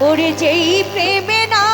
ওরে যেই প্রেমে নাই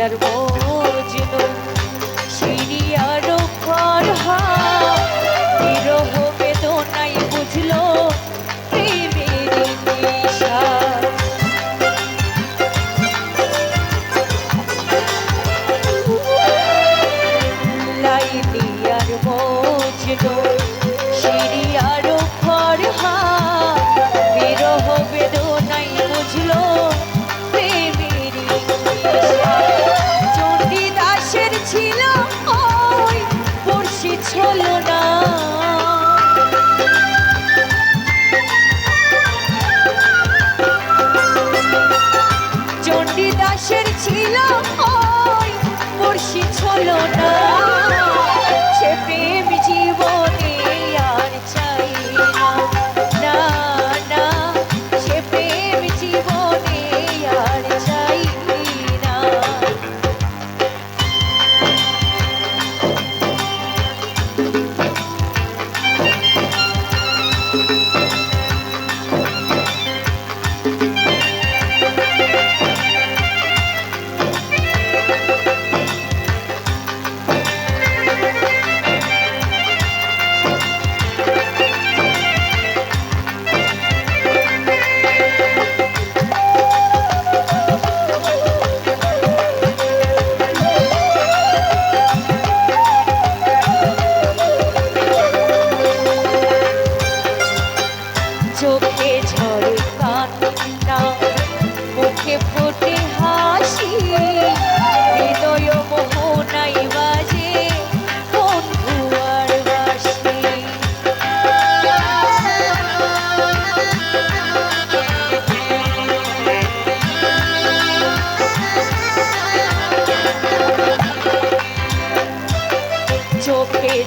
লাইলিয়ার মজনু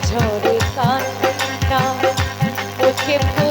ঝরে কান্না মুখে